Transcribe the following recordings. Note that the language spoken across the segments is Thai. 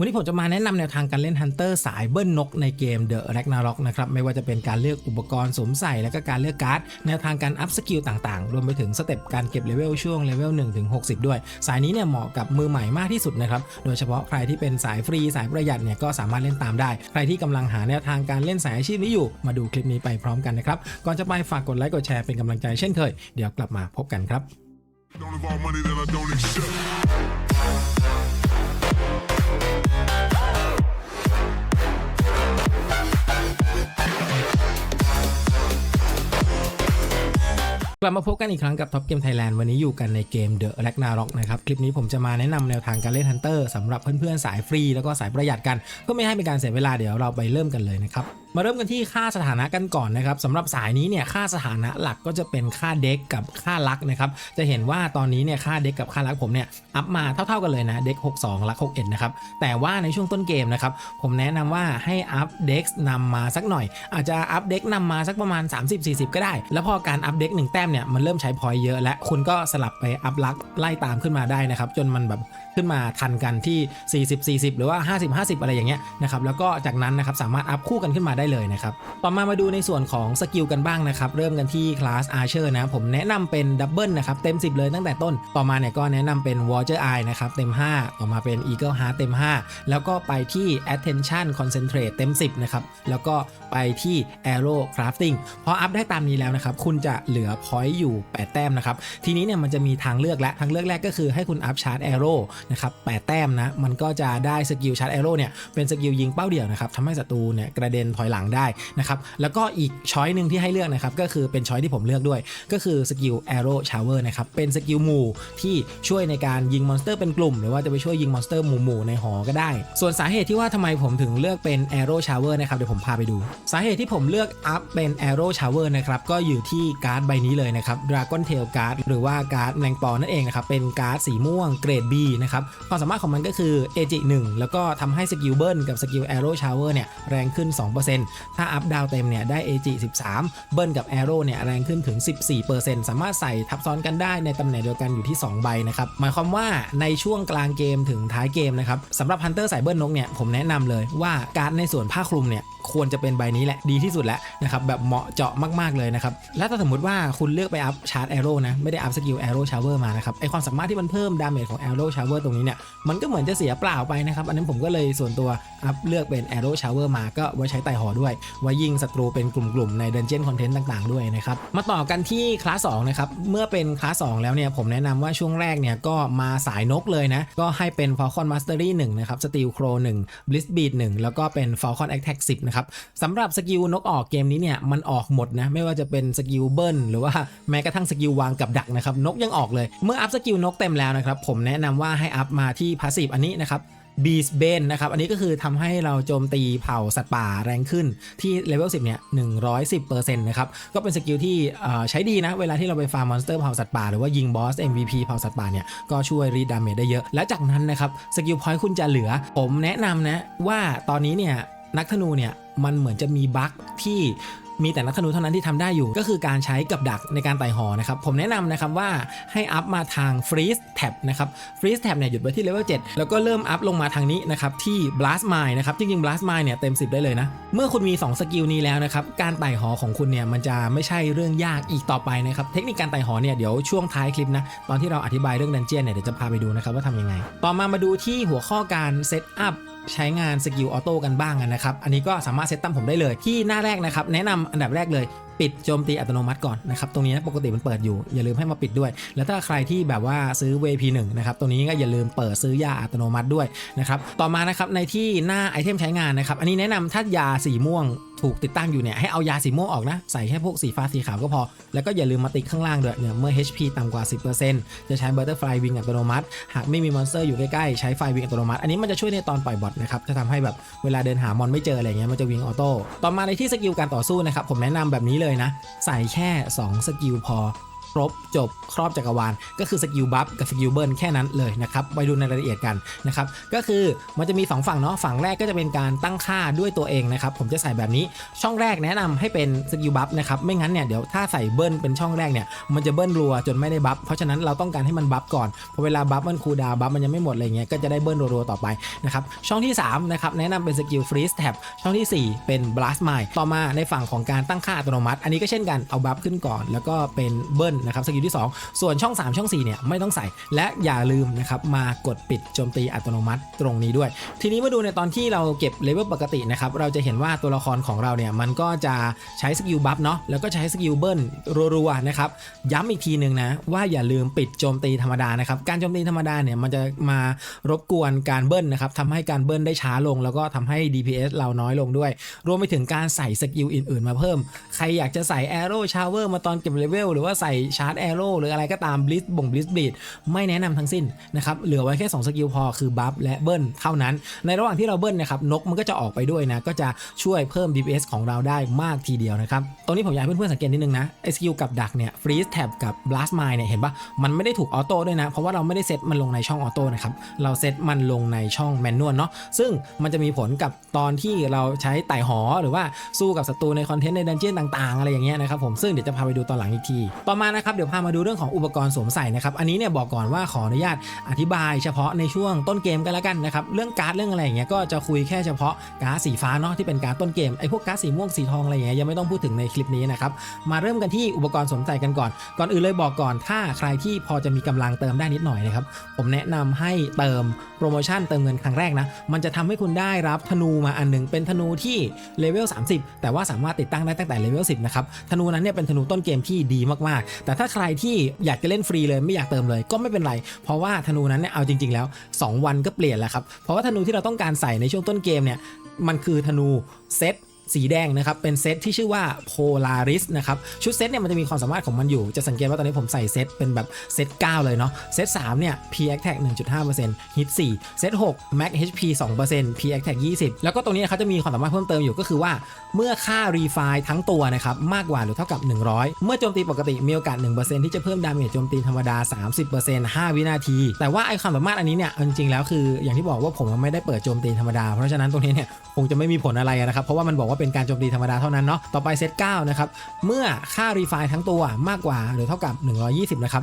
วันนี้ผมจะมาแนะนำแนวทางการเล่นฮันเตอร์สายเบิ้ลนกในเกม The Ragnarok นะครับ ไม่ว่าจะเป็นการเลือกอุปกรณ์สวมใส่และก็การเลือกการ์ด แนวทางการอัพสกิลต่างๆ รวมไปถึงสเต็ปการเก็บเลเวลช่วงเลเวล1ถึง60 ด้วย สายนี้เนี่ยเหมาะกับมือใหม่มากที่สุดนะครับ โดยเฉพาะใครที่เป็นสายฟรีสายประหยัดเนี่ยก็สามารถเล่นตามได้ ใครที่กำลังหาแนวทางการเล่นสายอาชีพนี้อยู่ มาดูคลิปนี้ไปพร้อมกันนะครับก่อนจะไปฝากกดไลค์กดแชร์เป็นกำลังใจเช่นเคยเดี๋ยวกลับมาพบกันครับ กลับมาพบกันอีกครั้งกับท็อปเกมไทยแลนด์วันนี้อยู่กันในเกม The Ragnarok นะครับ คลิปนี้ผมจะมาแนะนำแนวทางการเล่นฮันเตอร์สำหรับเพื่อนๆสายฟรีแล้วก็สายประหยัดกันเพื่อไม่ให้เป็นการเสียเวลาเดี๋ยวเราไปเริ่มกันเลยนะครับมาเริ่มกันที่ค่าสถานะกันก่อนนะครับสำหรับสายนี้เนี่ยค่าสถานะหลักก็จะเป็นค่าเด็กกับค่าลักนะครับจะเห็นว่าตอนนี้เนี่ยค่าเด็กกับค่าลักผมเนี่ยอัพมาเท่าๆกันเลยนะเด็ก62ลัก61นะครับแต่ว่าในช่วงต้นเกมนะครับผมแนะนำว่าให้อัพเด็กนำมาสักหน่อย อาจจะอัพเด็กนำมาสักประมาณ 30-40 ก็ได้ แล้วพอการอัพเด็กหนึ่งแต้มเนี่ยมันเริ่มใช้พอยเยอะและคุณก็สลับไปอัพลักไล่ตามขึ้นมาได้นะครับจนมันแบบ ขึ้นมาทันกันที่ 40 40 หรือว่า 50 50 อะไรอย่างเงี้ยนะครับแล้วก็จากนั้นนะครับสามารถอัพคู่กันขึ้นมาได้เลยนะครับต่อมามาดูในส่วนของสกิลกันบ้างนะครับเริ่มกันที่คลาส Archer นะผมแนะนำเป็นดับเบิลนะครับเต็ม 10 เลยตั้งแต่ต้น ต่อมาเนี่ยก็แนะนำเป็น Watcher Eye นะครับเต็ม 5 ต่อมาเป็น Eagle Heart เต็ม 5 แล้วก็ไปที่ Attention Concentrate เต็ม 10 นะครับแล้วก็ไปที่ Arrow Crafting พออัพได้ตามนี้แล้วนะครับคุณจะเหลือ point อยู่ 8 แต้มนะครับทีนี้เนี่ยมันจะมีทางเลือกและทางเลือกแรกก็คือให้คุณอัพชาร์จ Arrow นะครับ8แต้มนะ มันก็จะได้สกิลชาร์จ Arrow เนี่ยเป็นสกิลยิงเป้าเดี่ยวนะครับทำให้ศัตรูเนี่ยกระเด็นถอยหลังได้นะครับแล้วก็อีกช้อยหนึ่งที่ให้เลือกนะครับก็คือเป็นช้อยที่ผมเลือกด้วย ก็คือสกิล Arrow Shower นะครับเป็นสกิลหมู่ที่ช่วยในการยิงมอนสเตอร์เป็นกลุ่ม หรือว่าจะไปช่วยยิงมอนสเตอร์หมู่ๆในหอก็ได้ ส่วนสาเหตุที่ว่าทำไมผมถึงเลือกเป็น Arrow Shower นะครับเดี๋ยวผมพาไปดู สาเหตุที่ผมเลือกอัพเป็น Arrow Shower นะครับก็อยู่ที่การ์ดใบนี้เลยนะครับ Dragon Tail Card หรือว่าการ์ดแมลงปอนั่นเองนะครับเป็นการ์ดสีม่วงเกรด B นะครับความสามารถของมันก็คือ AG 1แล้วก็ทำให้สกิลเบิลกับสกิล Arrow Shower เนี่ยแรงขึ้น 2%ถ้าอัพดาวเต็มเนี่ยได้ AG 13 เบิลกับ Arrow เนี่ยแรงขึ้นถึง 14%สามารถใส่ทับซ้อนกันได้ในตำแหน่งเดียวกันอยู่ที่ 2 ใบนะครับหมายความว่าในช่วงกลางเกมถึงท้ายเกมนะครับสำหรับ Hunter สายเบิลนกเนี่ยผมแนะนำเลยว่าการในส่วนผ้าคลุมเนี่ยควรจะเป็นใบนี้แหละดีที่สุดแล้วนะครับแบบเหมาะเจาะมาก ๆ เลยนะครับ และถ้าสมมติว่าคุณเลือกไปอัพชาร์จ Arrow นะไม่ได้อัพสกิล Arrow Shower มานะครับไอความสามารถที่มันเพิ่มดาเมจของ Arrow Shower ตรงนี้เนี่ยมันก็เหมือนจะเสียเปล่าไปนะครับ อันนั้นผมก็เลยส่วนตัวอัพเลือกเป็น Arrow Shower มาก็ไว้ใช้ไต่หอด้วย ไว้ยิงศัตรูเป็นกลุ่มๆใน Dungeon Content ต่างๆ ด้วยนะครับ มาต่อกันที่คลาส2นะครับ เมื่อเป็นคลาส2แล้วเนี่ยผมแนะนำว่าช่วงแรกเนี่ยก็มาสายนกเลยนะ ก็ให้เป็น Falcon Mastery 1นะครับ Steel Crow 1 Bliss Beat 1 แล้วก็เป็น Falcon Attack 10 นะครับสำหรับสกิลนกออกเกมนี้เนี่ยมันออกหมดนะไม่ว่าจะเป็นสกิลเบิ้ลหรือว่าแม้กระทั่งสกิลวางกับดักนะครับนกยังออกเลย เมื่ออัพสกิลนกเต็มแล้วนะครับผมแนะนำว่าให้อัพมาที่ Passive อันนี้นะครับบีสเบนนะครับ อันนี้ก็คือทำให้เราโจมตีเผ่าสัตว์ป่าแรงขึ้นที่เลเวล10 เนี่ย110%นะครับ ก็เป็นสกิลที่ใช้ดีนะ เวลาที่เราไปฟาร์มมอนสเตอร์เผ่าสัตว์ป่า หรือว่ายิงบอส MVP เผ่าสัตว์ป่าเนี่ย ก็ช่วยรีดาเมจได้เยอะ และจากนั้นนะครับ สกิลพอยต์คุณจะเหลือ ผมแนะนำนะ ว่าตอนนี้เนี่ยนักธนูเนี่ยมันเหมือนจะมีบั๊กที่ มีแต่นักธนูเท่านั้นที่ทำได้อยู่ ก็คือการใช้กับดักในการไต่หอนะครับ ผมแนะนำนะครับว่าให้อัพมาทาง freeze tab นะครับ freeze tab เนี่ยหยุดไว้ที่เลเวล7แล้วก็เริ่มอัพลงมาทางนี้นะครับที่ blast mine นะครับจริงๆ blast mine เนี่ยเต็ม 10 ได้เลยนะ เมื่อคุณมี 2 สกิลนี้แล้วนะครับ การไต่หอของคุณเนี่ยมันจะไม่ใช่เรื่องยากอีกต่อไปนะครับ เทคนิคการไต่หอเนี่ยเดี๋ยวช่วงท้ายคลิปนะ ตอนที่เราอธิบายเรื่องดันเจียนเนี่ยเดี๋ยวจะพาไปดูนะครับว่าทำยังไง ต่อมามาดูที่หัวข้อการเซตอัพ ใช้งานสกิลออโต้กันบ้างนะครับ อันนี้ก็สามารถเซตตั้มผมได้เลย ที่หน้าแรกนะครับ แนะนำอันดับแรกเลย ปิดโจมตีอัตโนมัติก่อนนะครับตรงนี้ปกติมันเปิดอยู่อย่าลืมให้มาปิดด้วย แล้วถ้าใครที่แบบว่าซื้อ VP1 นะครับตรงนี้ก็อย่าลืมเปิดซื้อยาอัตโนมัติด้วยนะครับต่อมานะครับในที่หน้าไอเทมใช้งานนะครับอันนี้แนะนำถ้ายาสีม่วงถูกติดตั้งอยู่เนี่ยให้เอายาสีม่วงออกนะ ใส่แค่พวกสีฟ้าสีขาวก็พอ แล้วก็อย่าลืมมาติดข้างล่างด้วยเนี่ยเมื่อ HP ต่ำกว่า 10%จะใช้ Butterfly Wing อัตโนมัติ หากไม่มีมอนสเตอร์อยู่ใกล้ๆ ใช้ไฟวิงอัตโนมัติ อันนี้มันจะช่วยในตอนปล่อยบอทนะครับจะทำให้แบบเวลาเดินหามอนไม่เจออะไรเงี้ยมันจะวิงออโต้ต่อมาในที่สกิลการต่อสู้นะครับผมแนะนำแบบนี้เลยนะ ใส่แค่ 2 สกิลพอ ครบจบครอบจักรวาล ก็คือสกิลบัฟกับสกิลเบิร์นแค่นั้นเลยนะครับ ไปดูในรายละเอียดกันนะครับ ก็คือมันจะมี 2 ฝั่งเนาะฝั่งแรกก็จะเป็นการตั้งค่าด้วยตัวเองนะครับ ผมจะใส่แบบนี้ช่องแรกแนะนำให้เป็นสกิลบัฟนะครับไม่งั้นเนี่ยเดี๋ยวถ้าใส่เบิร์นเป็นช่องแรกเนี่ยมันจะเบิร์นรัวจนไม่ได้บัฟเพราะฉะนั้นเราต้องการให้มันบัฟก่อนพอเวลาบัฟมันคูลดาวบัฟมันยังไม่หมดอะไรเงี้ยก็จะได้เบิร์นรัวๆต่อไปนะครับช่องที่3นะครับแนะนำเป็นสกิลฟรีสแท็บช่องทีสี่ 4 เป็น blast mine ต่อมาในฝั่งของการตั้งค่าอัตโนมัติ อันนี้ก็เช่นกันเอาบัฟขึ้นก่อน แล้วก็เป็นเบิร์นนะครับสกิลที่ 2 ส่วนช่อง 3 ช่อง 4 เนี่ยไม่ต้องใส่ และอย่าลืมนะครับมากดปิดโจมตีอัตโนมัติตรงนี้ด้วย ทีนี้มาดูในตอนที่เราเก็บเลเวลปกตินะครับเราจะเห็นว่าตัวละครของเราเนี่ยมันก็จะใช้สกิลบัฟเนาะแล้วก็ใช้สกิลเบิร์นรัวๆนะครับย้ำอีกทีหนึ่งนะว่าอย่าลืมปิดโจมตีธรรมดานะครับการโจมตีธรรมดาเนี่ยมันจะมารบกวนการเบิร์นนะครับทำให้การเบิร์นได้ช้าลง แล้วก็ทำให้ DPS เราน้อยลงด้วย รวมไปถึงการใส่สกิลอื่นๆ มาเพิ่ม ใครอยากจะใส่ Arrow Shower มาตอนเก็บเลเวลหรือว่าใส่ชาร์จ Arrow หรืออะไรก็ตาม Blitz บ่ง Blitz Bleed ไม่แนะนำทั้งสิ้นนะครับเหลือไว้แค่ 2 สกิลพอคือบัฟและเบิร์นเท่านั้น ในระหว่างที่เราเบิร์นนะครับนกมันก็จะออกไปด้วยนะก็จะช่วยเพิ่ม DPS ของเราได้มากทีเดียวนะครับตรงนี้ผมอยากให้เพื่อนๆสังเกตนิดนึงนะไอสกิลกับดักเนี่ย Freeze Tab กับ Blast Mine เนี่ยเห็นปะมันไม่ได้ถูกออโต้ด้วยนะเพราะว่าเราไม่ได้เซตมันลงในช่องออโต้นะครับเราเซตมันลงในช่องแมนนวลเนาะซึ่งมันจะมีผลกับตอนที่เราใช้ไต่หอหรือว่าสู้กับศัตรูในคอนเทนต์ในดันเจี้ยนต่าง ๆ อะไรอย่างเงี้ยนะครับผมซึ่งเดี๋ยวจะพาไปดูตอนหลังอีกที ต่อมานะครับเดี๋ยวพามาดูเรื่องของอุปกรณ์สวมใส่นะครับอันนี้เนี่ยบอกก่อนว่าขออนุญาตอธิบายเฉพาะในช่วงต้นเกมกันแล้วกันนะครับเรื่องการ์ดเรื่องอะไรอย่างเงี้ยก็จะคุยแค่เฉพาะการ์ดสีฟ้าเนาะที่เป็นการ์ดต้นเกมไอ้พวกการ์ดสีม่วงสีทองอะไรอย่างเงี้ยยังไม่ต้องพูดถึงในคลิปนี้นะครับมาเริ่มกันที่อุปกรณ์สวมใส่กันก่อน ก่อนอื่นเลยบอกก่อน ถ้าใครที่พอจะมีกำลังเติมได้นิดหน่อยนะครับผมแนะนำให้เติมโปรโมชั่นเติมเงินครั้งแรกนะมันจะทำให้คุณได้รับธนูมาอันหนึ่งเป็นธนูที่เลเวล30 แต่ว่าสามารถติดตั้งได้ตั้งแต่เลเวล10นะครับธนูนั้นเนี่ยเป็นธนูต้นเกมที่ดีมากๆแต่ถ้าใครที่อยากจะเล่นฟรีเลยไม่อยากเติมเลยก็ไม่เป็นไร เพราะว่าธนูนั้นเนี่ยเอาจริง ๆ แล้ว 2 วันก็เปลี่ยนแล้วครับเพราะว่าธนูที่เราต้องการใส่ในช่วงต้นเกมเนี่ยมันคือธนูเซต สีแดงนะครับ เป็นเซตที่ชื่อว่า Polaris นะครับ ชุดเซตเนี่ยมันจะมีความสามารถของมันอยู่ จะสังเกตว่าตอนนี้ผมใส่เซตเป็นแบบเซต 9 เลยเนาะ เซต 3 เนี่ย P Attack 1.5% Hit 4 เซต 6 Max HP 2% P Attack 20 แล้วก็ตรงนี้เขาจะมีความสามารถเพิ่มเติมอยู่ก็คือว่า เมื่อค่า Refine ทั้งตัวนะครับ มากกว่าหรือเท่ากับ 100 เมื่อโจมตีปกติมีโอกาส 1%ที่จะเพิ่มดาเมจโจมตีธรรมดา 30% 5 วินาที แต่ว่าไอความสามารถอันนี้เนี่ยเอาจริงๆแล้วคืออย่างที่บอกว่าผมไม่ได้เปิดโจมตีธรรมดาเพราะฉะนั้นตรงนี้เนี่ยคงจะไม่มีผลอะไรนะครับเพราะว่ามันบอกว่าเป็นการโจมตีธรรมดาเท่านั้นเนาะต่อไปเซต9นะครับเมื่อค่ารีไฟทั้งตัวมากกว่าหรือเท่ากับ 120 นะครับ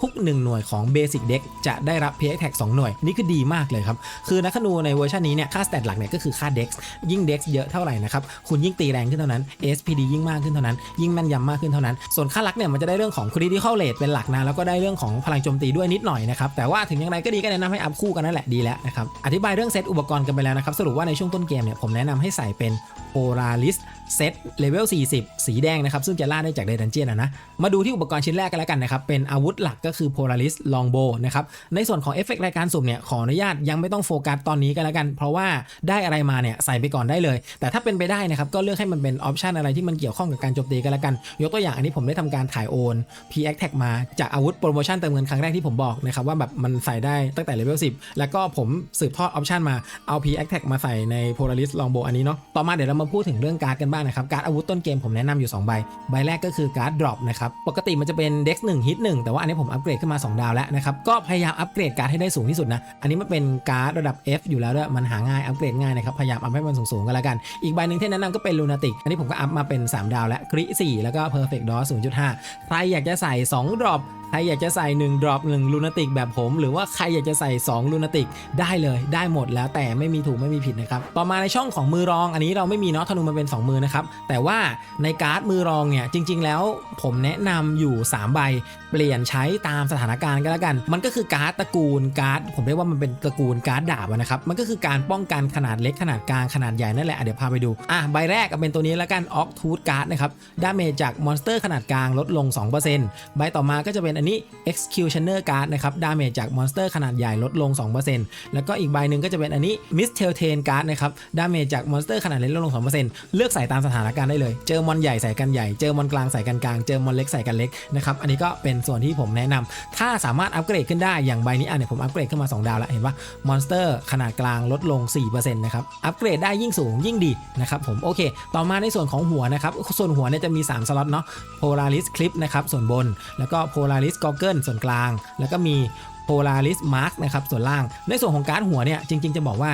ทุกๆ 1 หน่วยของ Basic Deck จะได้รับ PX Tag 2หน่วย นี่คือดีมากเลยครับ คือนักธนูในเวอร์ชันนี้เนี่ยค่าสเตตหลักเนี่ยก็คือค่า Dex ยิ่ง Dex เยอะเท่าไหร่นะครับ คุณยิ่งตีแรงขึ้นเท่านั้น SPD ยิ่งมากขึ้นเท่านั้น ยิ่งแม่นยำมากขึ้นเท่านั้น ส่วนค่าลักเนี่ยมันจะได้เรื่องของ Critical Rate เป็นหลักนะแล้วก็ได้เรื่องของพลังโจมตีด้วยนิดหน่อยนะครับแต่ว่าถึงอย่างไรก็ดีก็แนะนำให้อัพคู่กันนั่นแหละดีแล้วนะครับอธิบายเรื่องเซตอุปกรณ์กันไปแล้วนะครับสรุปว่าในช่วงต้นเกมเนี่ยผมแนะนำให้ใส่เป็น O ราลิสเซตเลเวล 40 สีแดงนะครับ ซึ่งจะล่าได้จากเดดันเจียนนะ มาดูที่อุปกรณ์ชิ้นแรกกันแล้วกันนะครับ เป็นอาวุธหลักก็คือ Polaris Longbow นะครับ ในส่วนของเอฟเฟกต์รายการสุ่มเนี่ย ขออนุญาตยังไม่ต้องโฟกัสตอนนี้กันแล้วกัน เพราะว่าได้อะไรมาเนี่ยใส่ไปก่อนได้เลย แต่ถ้าเป็นไปได้นะครับ ก็เลือกให้มันเป็นออปชันอะไรที่มันเกี่ยวข้องกับการโจมตีกันแล้วกัน ยกตัวอย่างอันนี้ผมได้ทำการถ่ายโอน p x Tag มาจากอาวุธโปรโมชั่นเติมเงินครั้งแรกที่ผมบอกนะครับว่าแบบมันใส่ได้ตั้งแต่เลเวล10 แล้วก็ผมสืบทอดออปชันมาเอา p x Tag มาใส่ใน Polaris Longbow อันนี้เนาะต่อมาเดี๋ยวเรามาพูดถึงเรื่องการ์ดกันบ้างนะครับการ์ดอาวุธต้นเกมผมแนะนำอยู่ 2 ใบ ใบแรกก็คือการ์ด drop นะครับ ปกติมันจะเป็น dex 1 hit 1แต่ว่าอันนี้ผมอัปเกรดขึ้นมา 2 ดาวแล้วนะครับ ก็พยายามอัปเกรดการ์ดให้ได้สูงที่สุดนะ อันนี้มันเป็นการ์ดระดับ F อยู่แล้วด้วยมันหาง่ายอัปเกรดง่ายนะครับพยายามอัพให้มันสูงๆกันแล้วกัน อีกใบหนึ่งที่แนะนำก็เป็น lunatic อันนี้ผมก็อัพมาเป็น 3 ดาวแล้วกริ4แล้วก็ perfect dot 0.5ใครอยากจะใส่2 drop ใค รอยากจะใส่1 drop 1ลูนาติกแบบผม หรือว่าใครอยากจะใส่2ลูนาติกได้เลยได้หมดแล้วแต่ไม่มีถูกไม่มีผิดนะครับต่อมาในช่องของมือรองอันนี้เราไม่มีเนาะธนูมันเป็น 2 มือนะครับแต่ว่าในการ์ดมือรองเนี่ยจริง ๆ แล้วผมแนะนำอยู่ 3 ใบ ปลี่ยนใช้ตามสถานการณ์ก็แล้วกัน มันก็คือการ์ดตระกูลการ์ดผมเรียกว่ามันเป็นตระกูลการ์ดดาบนะครับมันก็คือการป้องกันขนาดเล็กขนาดกลางขนาดใหญ่นั่นแหละะเดี๋ยวพาไปดูอะใบแรกก็เป็นตัวนี้แล้วกันออกทูธการ์ดนะครับดาเมจจากมอนสเตอร์ขนาดกลางลดลง 2%ใบต่อมาก็จะเป็นอันนี้ executioner card นะครับดาเมจจากมอนสเตอร์ขนาดใหญ่ลดลง 2%แล้วก็อีกใบหนึ่งก็จะเป็นอันนี้ miss t e l t a n card นะครับดาเมจจากมอนสเตอร์ขนาดเล็กลดลง 2%เลือกใส่ตามสถานการณ์ได้เลย เจอมอนใหญ่ใส่กันใหญ่ เจอมอนกลางใส่กันกลาง เจอมอนเล็กใส่กันเล็กนะครับ อันนี้ก็เป็นส่วนที่ผมแนะนำถ้าสามารถอัปเกรดขึ้นได้อย่างใบนี้อันนี้ผมอัปเกรดขึ้นมา 2 ดาวแล้วเห็นปะมอนสเตอร์ขนาดกลางลดลง 4%นะครับอัปเกรดได้ยิ่งสูงยิ่งดีนะครับผมโอเค ต่อมาในส่วนของหัวนะครับส่วนหัวเนี่ยจะมี 3 สล็อตเนาะ Polaris Clip นะครับส่วนบน แล้วก็ Polaris Goggle ส่วนกลาง แล้วก็มี Polaris Mark นะครับส่วนล่างในส่วนของการ์ดหัวเนี่ยจริง ๆ จะบอกว่า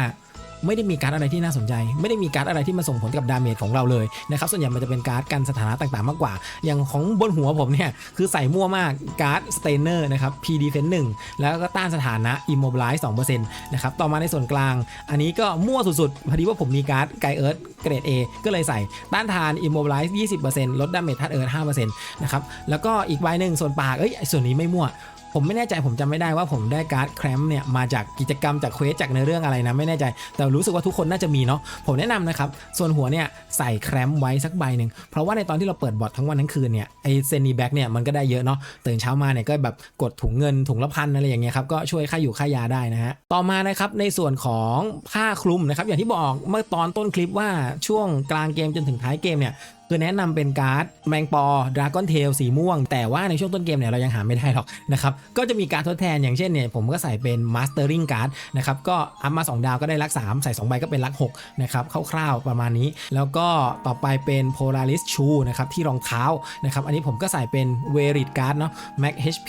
ไม่ได้มีการ์ดอะไรที่น่าสนใจ ไม่ได้มีการ์ดอะไรที่มาส่งผลกับดาเมจของเราเลยนะครับส่วนใหญ่มันจะเป็นการ์ดกันสถานะต่างๆมากกว่า อย่างของบนหัวผมเนี่ยคือใส่มั่วมากการ์ดสเตนเนอร์นะครับ P Defense 1แล้วก็ต้านสถานะ Immobilize 2%นะครับต่อมาในส่วนกลาง อันนี้ก็มั่วสุดๆพอดีว่าผมมีการ์ดไกเอิร์ธเกรด A ก็เลยใส่ต้านทาน Immobilize 20%ลดดาเมจทัดเอิร์ธ5%นะครับแล้วก็อีกใบหนึ่งส่วนปากเอ้ยส่วนนี้ไม่มั่ว ผมไม่แน่ใจผมจำไม่ได้ว่าผมได้การ์ดแครมเนี่ยมาจากกิจกรรมจากเควสจากในอเรื่องอะไรนะไม่แน่ใจ แต่รู้สึกว่าทุกคนน่าจะมีเนาะผมแนะนำนะครับ ส่วนหัวเนี่ยใส่แครมไว้สักใบหนึ่งเพราะว่าในตอนที่เราเปิดบอททั้งวันทั้งคืนเนี่ยไอเซนีแบ็กเนี่ยมันก็ได้เยอะเนาะตื่นเช้ามาเนี่ยก็แบบกดถุงเงินถุงละพันอะไรอย่างเงี้ยครับก็ช่วยค่าอยู่ค่ายาได้นะฮะต่อมานะครับในส่วนของผ้าคลุมนะครับอย่างที่บอกเมื่อตอนต้นคลิปว่าช่วงกลางเกมจนถึงท้ายเกมเนี่ย คือแนะนำเป็นการ์ดแมงปอดราก้อนเทลสีม่วง แต่ว่าในช่วงต้นเกมเนี่ยเรายังหาไม่ได้หรอกนะครับก็จะมีการทดแทนอย่างเช่นเนี่ยผมก็ใส่เป็นมาสเตอร์ริงการ์ดนะครับก็อัพมา 2 ดาวก็ได้ลัก 3 ใส่ 2 ใบก็เป็นลัก6นะครับคร่าวๆประมาณนี้ แล้วก็ต่อไปเป็น Polaris Shoe นะครับที่รองเท้านะครับอันนี้ผมก็ใส่เป็น v e r i t Card เนาะ Max HP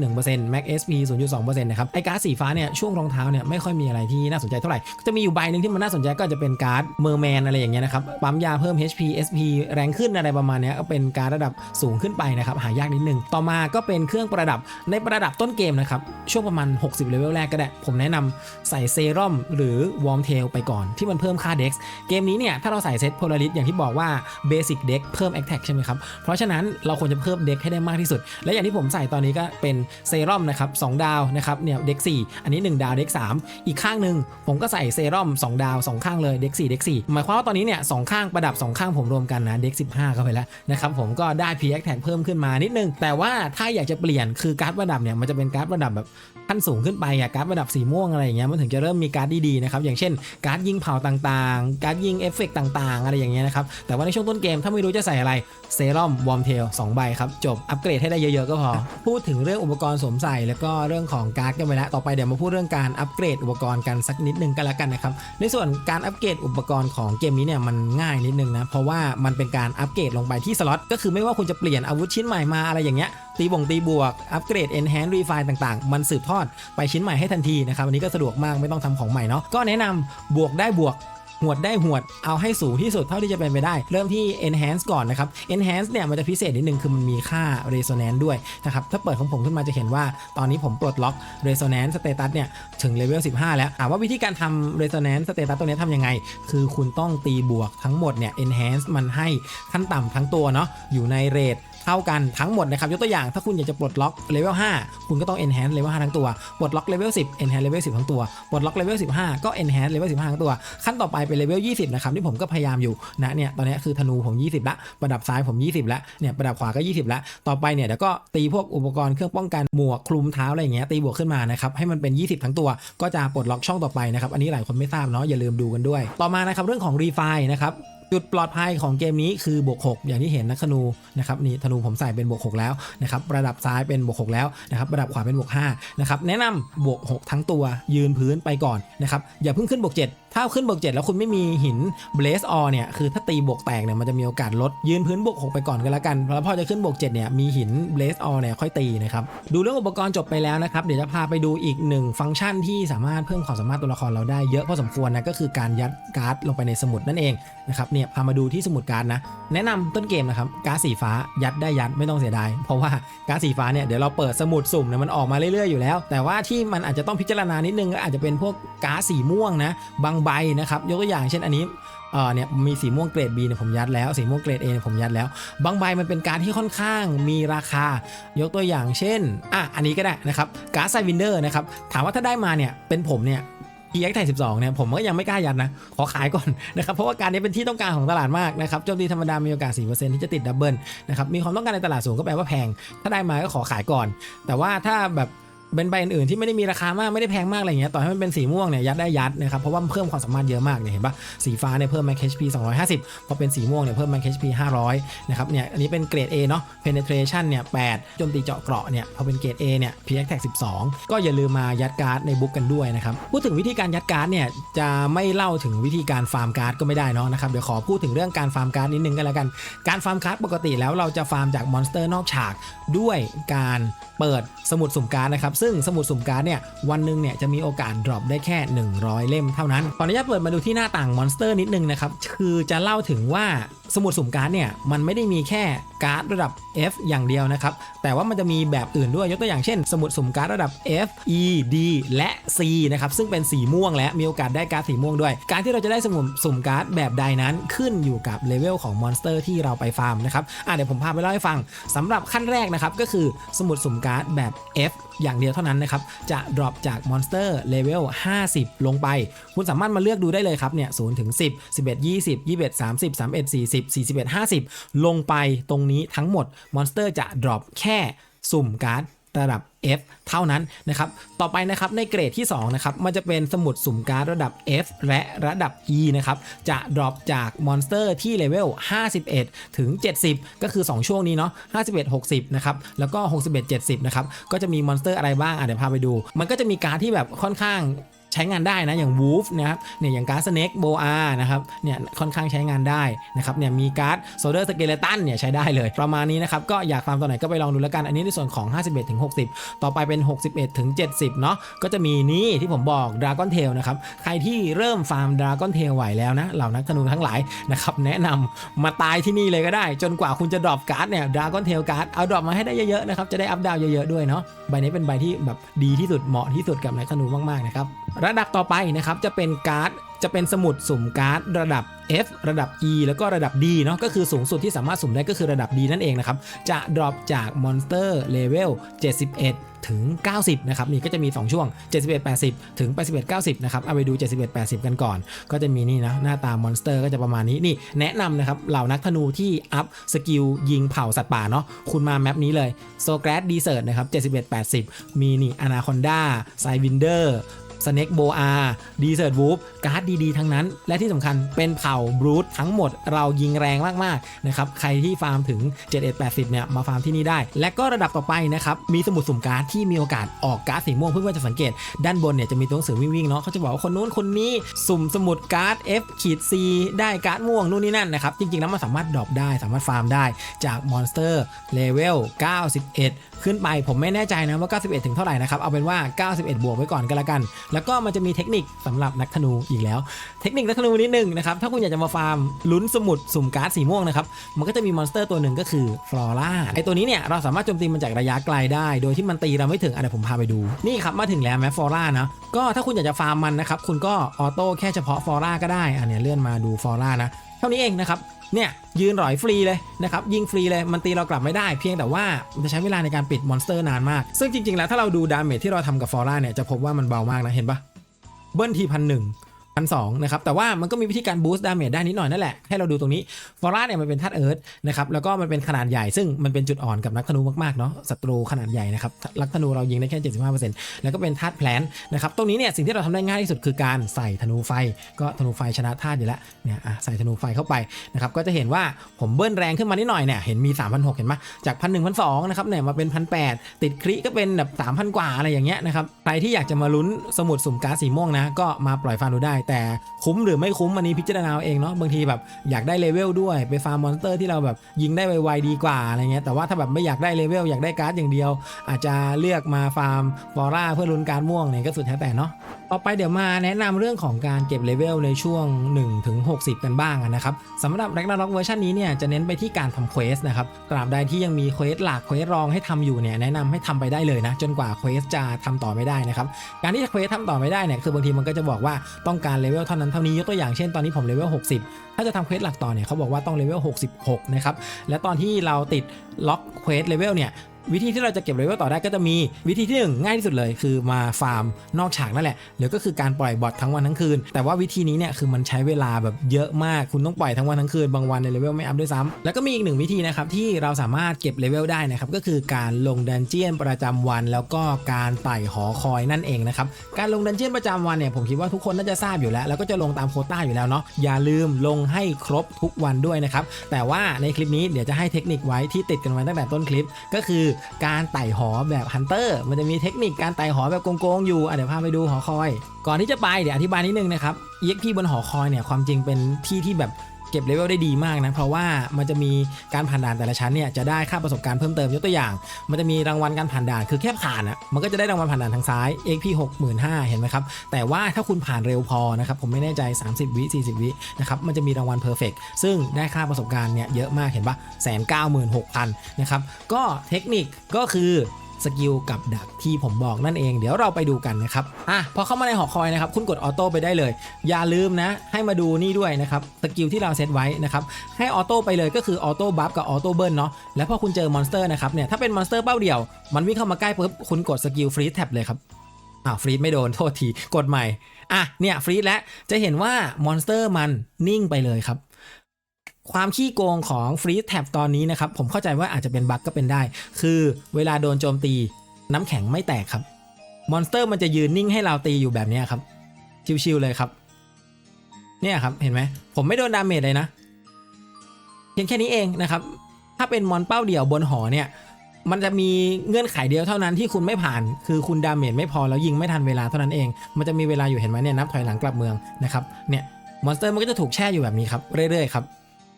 0.1% Max SP 0.2%นะครับไอการ์ดสีฟ้าเนี่ยช่วงรองเท้าเนี่ยไม่ค่อยมีอะไรที่น่าสนใจเท่าไหร่จะมีอยู่ใบหนึ่งที่มันน่าสนใจก็จะเป็นการ์ดเมอร์แมนอะไรอย่างเงี้ยนะครับปั๊มยาเพิ่ม HP SP แรงขึ้นอะไรประมาณนี้ก็เป็นการระดับสูงขึ้นไปนะครับหายากนิดนึง ต่อมาก็เป็นเครื่องประดับในประดับต้นเกมนะครับช่วงประมาณ 60เลเวลแรกก็ได้ ผมแนะนำใส่เซรั่มหรือวอร์มเทลไปก่อนที่มันเพิ่มค่าเด็กเกมนี้เนี่ยถ้าเราใส่เซตโพลาริสอย่างที่บอกว่าเบสิกเด็กเพิ่มแอคแท็กใช่ไหมครับเพราะฉะนั้นเราควรจะเพิ่มเด็กให้ได้มากที่สุด และอย่างที่ผมใส่ตอนนี้ก็เป็นเซรั่มนะครับสองดาวนะครับเนี่ยเด็ก4อันนี้ 1 ดาวเด็ก3 อีกข้างหนึ่งผมก็ใส่เซรั่ม2 ดาว 2 ข้างเลยเด็ก4เด็ก4หมายความว่าตอนนี้เนี่ยสองข้างประดับ 2 ข้างผมรวมกันนะเดก15เข้าไปแล้วนะครับผมก็ได้ p x tag เพิ่มขึ้นมานิดนึง แต่ว่าถ้าอยากจะเปลี่ยนคือการ์ดประดับเนี่ยมันจะเป็นการ์ดประดับแบบขั้นสูงขึ้นไปอะการ์ดประดับสีม่วงอะไรอย่างเงี้ยมันถึงจะเริ่มมีการ์ดดีๆนะครับอย่างเช่น การ์ดยิงเผาต่างๆ การ์ดยิงเอฟเฟกต์ต่างๆ อะไรอย่างเงี้ยนะครับแต่ว่าในช่วงต้นเกมถ้าไม่รู้จะใส่อะไรเซรั่มวอร์มเทล2ใบครับจบอัปเกรดให้ได้เยอะๆก็พอ พูดถึงเรื่องอุปกรณ์สวมใส่แล้วก็เรื่องของการ์ดกันไปแล้วต่อไปเดี๋ยวมาพูดเรื่องการอัปเกรดอุปกรณ์กันสักนิดนึงกันละกันนะครับในส่วนการอัปเกรดอุปกรณ์ของเกมนี้เนี่ยมันง่ายนิดนึงนะเพราะว่ามันเป็นการอัปเกรดลงไปที่สล็อตก็คือไม่ว่าคุณจะเปลี่ยนอาวุธชิ้นใหม่มาอะไรอย่างเงี้ยตีบ่งตีบวก อัปเกรด enhance refine ต่างๆ มันสืบทอดไปชิ้นใหม่ให้ทันทีนะครับอันนี้ก็สะดวกมากไม่ต้องทำของใหม่เนาะก็แนะนำบวกได้บวก หวดได้หวดเอาให้สูงที่สุดเท่าที่จะเป็นไปได้ เริ่มที่ enhance ก่อนนะครับ enhance เนี่ยมันจะพิเศษนิดนึงคือมันมีค่า resonance ด้วยนะครับถ้าเปิดของผมขึ้นมาจะเห็นว่าตอนนี้ผมปลดล็อก resonance status เนี่ยถึงเลเวล15 แล้วถามว่าวิธีการทำ resonance status ตัวนี้ทำยังไง คือคุณต้องตีบวกทั้งหมดเนี่ย enhance มันให้ขั้นต่ำทั้งตัวเนาะอยู่ในเรท เท่ากันทั้งหมดนะครับยกตัวอย่างถ้าคุณอยากจะปลดล็อกเลเวล5คุณก็ต้อง enhance เลเวล5ทั้งตัวปลดล็อกเลเวล10 enhance เลเวล10ทั้งตัวปลดล็อกเลเวล15 ก็ enhance เลเวล15ทั้งตัว ขั้นต่อไปเป็นเลเวล20นะครับที่ผมก็พยายามอยู่นะเนี่ยตอนนี้คือธนูผม 20ละประดับซ้ายผม 20ละเนี่ยประดับขวาก็ 20ละต่อไปเนี่ยเดี๋ยวก็ตีพวกอุปกรณ์เครื่องป้องกันหมวกคลุมเท้าอะไรอย่างเงี้ยตีบวกขึ้นมานะครับให้มันเป็น 20 ทั้งตัว ก็จะปลดล็อกช่องต่อไปนะครับอันนี้หลายคนไม่ทราบเนาะอย่าลืมดูกันด้วย ต่อมานะครับเรื่องของ refine นะครับ จุดปลอดภัยของเกมนี้คือบวก6อย่างที่เห็นนะธนูนะครับนี่ธนูผมใส่เป็นบวก6แล้วนะครับระดับซ้ายเป็นบวก6แล้วนะครับระดับขวาเป็นบวก5นะครับแนะนำบวก6ทั้งตัวยืนพื้นไปก่อนนะครับอย่าเพิ่งขึ้นบวก7ถ้าขึ้นบวก7แล้วคุณไม่มีหิน blaze or เนี่ยคือถ้าตีบวกแตกเนี่ยมันจะมีโอกาสลดยืนพื้นบวก6ไปก่อนก็แล้วกันแล้วพอจะขึ้นบวก7เนี่ยมีหิน blaze or เนี่ยค่อยตีนะครับดูเรื่องอุปกรณ์จบไปแล้วนะครับเดี๋ยวจะพาไปดูอีกหนึ่งฟังก์ชันที่สามารถเพิ่มความสามารถตัวละครเราได้เยอะพอสมควรนะก็คือการยัดการ์ดลงไปในสมุดนั่นเองนะครับเนี่ยพามาดูที่สมุดการ์ดนะแนะนำต้นเกมนะครับการ์ดสีฟ้ายัดได้ยัดไม่ต้องเสียดายเพราะว่าการ์ดสีฟ้าเนี่ยเดี๋ยวเราเปิดสมุดสุ่มเนี่ยมันออกมาเรื่อยๆอยู่แล้ว แต่ว่าที่มันอาจจะต้องพิจารณานิดนึงก็อาจจะเป็นพวกการ์ดสีม่วงนะบางใบนะครับยกตัวอย่างเช่นอันนี้เออเนี่ยมีสีม่วงเกรด B เนี่ยผมยัดแล้วสีม่วงเกรด A เนี่ยผมยัดแล้ว บางใบมันเป็นการที่ค่อนข้างมีราคา ยกตัวอย่างเช่นอะอันนี้ก็ได้นะครับการ์ดไซวินเดอร์นะครับถามว่าถ้าได้มาเนี่ยเป็นผมเนี่ย PX ไทย12 เนี่ยผมก็ยังไม่กล้ายัดนะ ขอขายก่อนนะครับ เพราะว่าการนี้เป็นที่ต้องการของตลาดมากนะครับโจมตีธรรมดา มีโอกาส 4%ที่จะติดดับเบิลนะครับ มีความต้องการในตลาดสูงก็แปลว่าแพง ถ้าได้มาก็ขอขายก่อน แต่ว่าถ้าแบบ เป็นใบอื่นๆที่ไม่ได้มีราคามากไม่ได้แพงมากอะไรเงี้ยต่อให้มันเป็นสีม่วงเนี่ยยัดได้ยัดนะครับเพราะว่ามันเพิ่มความสามารถเยอะมากเนี่ยเห็นปะสีฟ้าเนี่ยเพิ่ม max HP 250พอเป็นสีม่วงเนี่ยเพิ่ม max HP 500นะครับเนี่ยอันนี้เป็นเกรด A เนาะ penetration เนี่ย8โจมตีเจาะเกราะเนี่ยพอเป็นเกรด A เนี่ย PX Tag 12 ก็อย่าลืมมายัดการ์ดในบุ๊กกันด้วยนะครับพูดถึงวิธีการยัดการ์ดเนี่ยจะไม่เล่าถึงวิธีการฟาร์มการ์ดก็ไม่ได้เนาะนะครับเดี๋ยวขอพูดถึงเรื่องการฟาร์มการ์ดนิดนึงกันแล้วกันการฟาร์มการ์ดปกติแล้วเราจะฟาร์มจากมอนสเตอร์นอกฉากด้วยการเปิดสมุดสุ่มการ์ดนะครับซึ่งสมุดสุ่มการ์ดเนี่ยวันหนึ่งเนี่ยจะมีโอกาสดรอปได้แค่ 100 เล่มเท่านั้นขออนุญาตเปิดมาดูที่หน้าต่างมอนสเตอร์นิดนึงนะครับคือจะเล่าถึงว่าสมุดสุ่มการ์ดเนี่ยมันไม่ได้มีแค่การ์ดระดับ F อย่างเดียวนะครับ แต่ว่ามันจะมีแบบอื่นด้วยยกตัวอย่างเช่น สมุดสุ่มการ์ดระดับ F E D และ C นะครับซึ่งเป็นสีม่วงและมีโอกาสได้การ์ดสีม่วงด้วย การที่เราจะได้สมุดสุ่มการ์ดแบบใดนั้นขึ้นอยู่กับเลเวลของมอนสเตอร์ที่เราไปฟาร์มนะครับอะเดี๋ยวผมพาไปเล่าให้ฟังสำหรับขั้นแรกนะครับก็คือสมุดสุ่มการ์ดแบบ F อย่างเดียวเท่านั้นนะครับ จะดรอปจากมอนสเตอร์เลเวล50 ลงไป คุณสามารถมาเลือกดูได้เลยครับเนี่ย0ถึง 10 11 20 21 30 31 40 41 50 ลงไปตรงนี้ทั้งหมดมอนสเตอร์จะดรอปแค่สุ่มการ์ด ระดับ F เท่านั้นนะครับ ต่อไปนะครับในเกรดที่2นะครับมันจะเป็นสมุดสุ่มการ์ดระดับ F และระดับ E นะครับจะดรอปจากมอนสเตอร์ที่เลเวล 51 ถึง 70 ก็คือ 2 ช่วงนี้เนาะ 51 60 นะครับ แล้วก็ 61 70 นะครับ ก็จะมีมอนสเตอร์อะไรบ้างอะเดี๋ยวพาไปดู มันก็จะมีการดที่แบบค่อนข้าง ช้งานได้นะอย่าง Wolf นะครับเนี่ยอย่างการ์ด Snake Boa นะครับเนี่ยค่อนข้างใช้งานได้นะครับเนี่ยมีการ์ด Soldier Skeleton เนี่ยใช้ได้เลยประมาณนี้นะครับก็อยากฟาร์มตัวไหนก็ไปลองดูแล้วกันอันนี้ในส่วนของ 51ถึง60 ต่อไปเป็น 61ถึง70เนาะก็จะมีนี่ที่ผมบอก Dragon Tail นะครับใครที่เริ่มฟาร์ม Dragon Tail ไหวแล้วนะเหล่านักธนูทั้งหลายนะครับแนะนำมาตายที่นี่เลยก็ได้ จนกว่าคุณจะดรอปการ์ดเนี่ย Dragon Tail การ์ดเอาดรอปมาให้ได้เยอะๆนะครับจะได้อัพดาวเยอะๆด้วยเนาะใบนี้เป็นใบที่แบบดีที่สุดเหมาะที่สุดกับนักธนูมากๆนะครับระดับต่อไปนะครับจะเป็นการ์ดจะเป็นสมุดสุ่มการ์ดระดับ F ระดับ E แล้วก็ระดับ D เนาะก็คือสูงสุดที่สามารถสุ่มได้ก็คือระดับ D นั่นเองนะครับ จะดรอปจากมอนสเตอร์เลเวล71 ถึง 90 นะครับ นี่ก็จะมี 2 ช่วง 71 80 ถึง 81 90 นะครับ เอาไปดู 71 80 กันก่อน ก็จะมีนี่นะ หน้าตามอนสเตอร์ก็จะประมาณนี้นี่แนะนำนะครับ เหล่านักธนูที่อัพสกิลยิงเผาสัตว์ป่าเนาะคุณมาแมปนี้เลยโซแกรดดีเซิร์นะครับ 71 80 มีนี่อนาคอนดาไซวินเดอร์ สเน็กโบอาดีเซิร์ตวูฟการ์ดดีๆ ทั้งนั้น และที่สำคัญเป็นเผ่าบรูททั้งหมดเรายิงแรงมากๆนะครับใครที่ฟาร์มถึง 7180 เนี่ย มาฟาร์มที่นี่ได้ และก็ระดับต่อไปนะครับ มีสมุดสุ่มการ์ดที่มีโอกาสออกการ์ดสีม่วงเพื่อนๆจะสังเกต ด้านบนเนี่ยจะมีตัวหนังสือวิ่งๆเนาะเขาจะบอกว่าคนนู้นคนนี้สุ่มสมุดการ์ด F ขีด C ได้การ์ดม่วงนู่นนี่นั่นนะครับจริงๆแล้วมันสามารถดรอปได้สามารถฟาร์มได้จากมอนสเตอร์เลเวล91 ขึ้นไปผมไม่แน่ใจนะว่า 91 ถึงเท่าไหร่นะครับเอาเป็นว่า 91 บวกไว้ก่อนก็แล้วกันแล้วก็มันจะมีเทคนิคสำหรับนักธนูอีกแล้ว เทคนิคนักธนูนิดนึงนะครับ ถ้าคุณอยากจะมาฟาร์มลุ้นสมุดสุ่มการ์ดสีม่วงนะครับ มันก็จะมีมอนสเตอร์ตัวหนึ่งก็คือฟลอร่าไอตัวนี้เนี่ยเราสามารถโจมตีมันจากระยะไกลได้ โดยที่มันตีเราไม่ถึงอะเดี๋ยวผมพาไปดู นี่ครับมาถึงแล้วแมฟฟลอร่านะ ก็ถ้าคุณอยากจะฟาร์มมันนะครับ คุณก็ออโต้แค่เฉพาะฟลอร่าก็ได้อะเนี่ยเลื่อนมาดูฟลอร่านะ เท่านี้เองนะครับ เนี่ยยืนหรอยฟรีเลยนะครับยิงฟรีเลยมันตีเรากลับไม่ได้ เพียงแต่ว่ามันจะใช้เวลาในการปิดมอนสเตอร์นานมาก ซึ่งจริงๆแล้วถ้าเราดูดาเมจที่เราทำกับฟอร่าเนี่ยจะพบว่ามันเบามากนะเห็นปะเบิ้ลทีพันหนึ่ง พันสองนะครับ แต่ว่ามันก็มีวิธีการบูสต์ดาเมจได้นิดหน่อยนั่นแหละ ให้เราดูตรงนี้ฟอร่าเนี่ยมันเป็นธาตุเอิร์ธนะครับ แล้วก็มันเป็นขนาดใหญ่ ซึ่งมันเป็นจุดอ่อนกับนักธนูมากๆเนาะ ศัตรูขนาดใหญ่นะครับนักธนูเรายิงได้แค่ 75%แล้วก็เป็นธาตุแพลนนะครับ ตรงนี้เนี่ยสิ่งที่เราทำได้ง่ายที่สุดคือการใส่ธนูไฟ ก็ธนูไฟชนะธาตุอยู่แล้ว เนี่ยอะใส่ธนูไฟเข้าไปนะครับ ก็จะเห็นว่าผมเบิ้ลแรงขึ้นมานิดหน่อยเนี่ย เห็นมี 3,600เห็นไหมจาก1 1 0 0 2นะครับเนี่ยมาเป็น1,800ติดคริก็เป็นแบบ3,000 กว่าอะไรอย่างเงี้ยนะครับ ใครที่อยากจะมาลุ้นสมุดสุ่มการ์ดสีม่วงนะ ก็มาปล่อยฟาร์มดูได้แต่คุ้มหรือไม่คุ้มอันนี้พิจารณาเอาเองเนาะบางทีแบบอยากได้เลเวลด้วยไปฟาร์มมอนสเตอร์ที่เราแบบยิงได้ไวๆดีกว่าอะไรเงี้ยแต่ว่าถ้าแบบไม่อยากได้เลเวลอยากได้การ์ดอย่างเดียว อาจจะเลือกมาฟาร์มฟอร่าเพื่อลุ้นการม่วงเนี่ยก็สุดแท้แต่เนาะ ต่อไปเดี๋ยวมาแนะนำเรื่องของการเก็บเลเวลในช่วง1ถึง60กันบ้างนะครับสำหรับ Ragnarok เวอร์ชันนี้เนี่ยจะเน้นไปที่การทำเควสนะครับตราบใดที่ยังมีเควสหลักเควสรองให้ทำอยู่เนี่ยแนะนำให้ทำไปได้เลยนะจนกว่าเควสจะทำต่อไม่ได้นะครับการที่เควสทำต่อไม่ได้เนี่ยคือบางทีมันก็จะบอกว่าต้องการเลเวลเท่านั้นเท่านี้ยกตัวอย่างเช่นตอนนี้ผมเลเวล60 ถ้าจะทำเควสหลักต่อเนี่ยเขาบอกว่าต้องเลเวล66นะครับและตอนที่เราติดล็อกเควสเลเวลเนี่ย วิธีที่เราจะเก็บเลเวลต่อได้ก็จะมีวิธีที่หนึ่งง่ายที่สุดเลย คือมาฟาร์มนอกฉากนั่นแหละหรือก็คือการปล่อยบอททั้งวันทั้งคืน แต่ว่าวิธีนี้เนี่ยคือมันใช้เวลาแบบเยอะมากคุณต้องปล่อยทั้งวันทั้งคืนบางวันในเลเวลไม่อัพด้วยซ้ำแล้วก็มีอีกหนึ่งวิธีนะครับที่เราสามารถเก็บเลเวลได้นะครับก็คือการลงดันเจียนประจำวัน แล้วก็การไต่หอคอยนั่นเองนะครับการลงดันเจียนประจำวันเนี่ยผมคิดว่าทุกคนน่าจะทราบอยู่แล้ว แล้วก็จะลงตามโคต้าอยู่แล้วเนาะอย่าลืมลงให้ครบทุกวันด้วยนะครับแต่ว่าในคลิปนี้เดี๋ยวจะให้เทคนิคไว้ที่ติดกันไว้ตั้งแต่ต้นคลิปก็คือการไต่หอแบบฮันเตอร์มันจะมีเทคนิคการไต่หอแบบโกงๆอยู่เดี๋ยวพาไปดูหอคอย ก่อนที่จะไปเดี๋ยวอธิบายนิดนึงนะครับ EXP บนหอคอยเนี่ยความจริงเป็นที่ที่แบบ เก็บเลเวลได้ดีมากนะ เพราะว่ามันจะมีการผ่านด่านแต่ละชั้นเนี่ยจะได้ค่าประสบการณ์เพิ่มเติมยกตัวอย่าง มันจะมีรางวัลการผ่านด่านคือแค่ผ่านอะมันก็จะได้รางวัลผ่านด่านทางซ้าย XP 65,000เห็นไหมครับ แต่ว่าถ้าคุณผ่านเร็วพอนะครับผมไม่แน่ใจ 30 วิ 40 วินะครับมันจะมีรางวัล Perfect ซึ่งได้ค่าประสบการณ์เนี่ยเยอะมากเห็นปะแสนเก้าหมื่นหกพันนะครับก็เทคนิคก็คือ สกิลกับดักที่ผมบอกนั่นเอง เดี๋ยวเราไปดูกันนะครับอะพอเข้ามาในหอคอยนะครับคุณกดออโต้ไปได้เลย อย่าลืมนะให้มาดูนี่ด้วยนะครับสกิลที่เราเซตไว้นะครับให้ออโต้ไปเลยก็คือออโต้บัฟกับออโต้เบิร์นเนาะแล้วพอคุณเจอมอนสเตอร์นะครับเนี่ยถ้าเป็นมอนสเตอร์เป้าเดียวมันวิ่งเข้ามาใกล้ปุ๊บคุณกดสกิลฟรีแท็บเลยครับอ้าวฟรีดไม่โดนโทษทีกดใหม่อะเนี่ยฟรีดแล้วจะเห็นว่ามอนสเตอร์มันนิ่งไปเลยครับ ความขี้โกงของฟรีดแท็บตอนนี้นะครับ ผมเข้าใจว่าอาจจะเป็นบั๊กก็เป็นได้ คือเวลาโดนโจมตีน้ำแข็งไม่แตกครับ มอนสเตอร์มันจะยืนนิ่งให้เราตีอยู่แบบนี้ครับ ชิวๆเลยครับ เนี่ยครับเห็นไหม ผมไม่โดนดาเมจเลยนะ เพียงแค่นี้เองนะครับ ถ้าเป็นมอนเป้าเดี่ยวบนหอเนี่ย มันจะมีเงื่อนไขเดียวเท่านั้นที่คุณไม่ผ่าน คือคุณดาเมจไม่พอแล้วยิงไม่ทันเวลาเท่านั้นเอง มันจะมีเวลาอยู่เห็นไหมเนี่ยนับถอยหลังกลับเมืองนะครับ เนี่ยมอนสเตอร์มันก็จะถูกแช่อยู่แบบนี้ครับเรื่อยๆครับ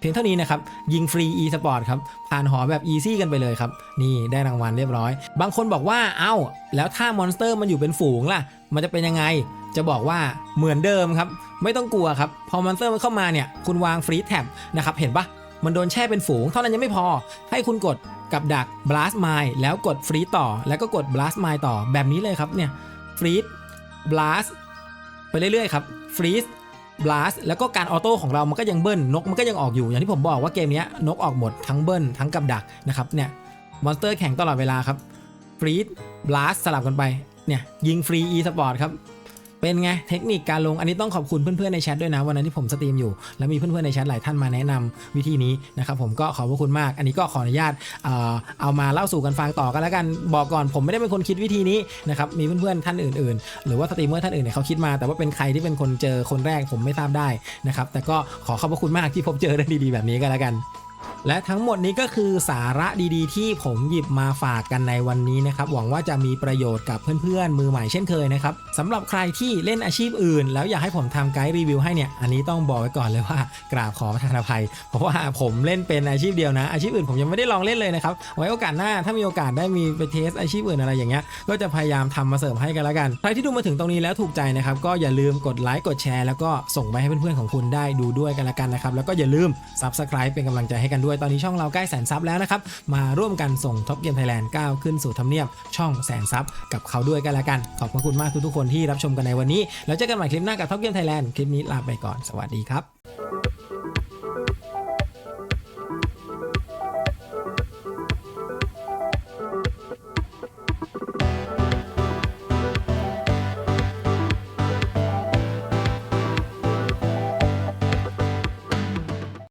เพียงเท่านี้นะครับ ยิงฟรี e สปอร์ตครับ ผ่านหอแบบอีซี่กันไปเลยครับ นี่ได้รางวัลเรียบร้อย บางคนบอกว่าเอ้า แล้วถ้ามอนสเตอร์มันอยู่เป็นฝูงล่ะ มันจะเป็นยังไง จะบอกว่าเหมือนเดิมครับ ไม่ต้องกลัวครับ พอมอนสเตอร์มันเข้ามาเนี่ย คุณวางฟรีแท็บนะครับ เห็นปะมันโดนแช่เป็นฝูง เท่านั้นยังไม่พอ ให้คุณกดกับดัก blast mine แล้วกดฟรีต่อ แล้วก็กด blast mine ต่อแบบนี้เลยครับเนี่ยฟรี blast ไปเรื่อยๆครับฟรี บลัสแล้วก็การออโต้ของเรามันก็ยังเบิ้ลนกมันก็ยังออกอยู่ อย่างที่ผมบอกว่าเกมนี้นกออกหมดทั้งเบิ้ลทั้งกับดักนะครับเนี่ยมอนสเตอร์แข่งตลอดเวลาครับฟรีดบลัสสลับกันไปเนี่ยยิงฟรีอีสปอร์ตครับ เป็นไงเทคนิคการลงอันนี้ต้องขอบคุณเพื่อนๆในแชทด้วยนะวันนั้นที่ผมสตรีมอยู่ แล้วมีเพื่อนๆในแชทหลายท่านมาแนะนำวิธีนี้นะครับผมก็ขอบพระคุณมาก อันนี้ก็ขออนุญาตเอ่อเอามาเล่าสู่กันฟังต่อกันแล้วกันบอกก่อนผมไม่ได้เป็นคนคิดวิธีนี้นะครับมีเพื่อนๆท่านอื่นๆ หรือว่าสตรีมเมอร์ท่านอื่นเนี่ยเขาคิดมาแต่ว่าเป็นใครที่เป็นคนเจอคนแรกผมไม่ทราบได้นะครับแต่ก็ขอขอบพระคุณมากที่พบเจอเรื่องดีๆแบบนี้กันแล้วกัน และทั้งหมดนี้ก็คือสาระดีๆ ที่ผมหยิบมาฝากกันในวันนี้นะครับ หวังว่าจะมีประโยชน์กับเพื่อนๆ มือใหม่เช่นเคยนะครับสำหรับใครที่เล่นอาชีพอื่น แล้วอยากให้ผมทำไกด์รีวิวให้เนี่ย อันนี้ต้องบอกไว้ก่อนเลยว่ากราบขอประทานอภัย เพราะว่าผมเล่นเป็นอาชีพเดียวนะ อาชีพอื่นผมยังไม่ได้ลองเล่นเลยนะครับ ไว้โอกาสหน้าถ้ามีโอกาสได้มีไปเทสอาชีพอื่นอะไรอย่างเงี้ย ก็จะพยายามทำมาเสริมให้กันแล้วกัน ใครที่ดูมาถึงตรงนี้แล้วถูกใจนะครับ ก็อย่าลืมกดไลค์ กดแชร์ แล้วก็ส่งไปให้เพื่อนๆของคุณได้ดูด้วยกันละกันนะครับ แล้วก็อย่าลืม Subscribe เป็นกำลังใจให้กันด้วย ตอนนี้ช่องเราใกล้แสนซับแล้วนะครับ มาร่วมกันส่งท็อปเกมไทยแลนด์ก้าวขึ้นสู่ทำเนียบช่องแสนซับกับเขาด้วยกันละกัน ขอบพระคุณมากทุกๆคนที่รับชมกันในวันนี้ แล้วเจอกันใหม่คลิปหน้ากับท็อปเกมไทยแลนด์ คลิปนี้ลาไปก่อน สวัสดีครับ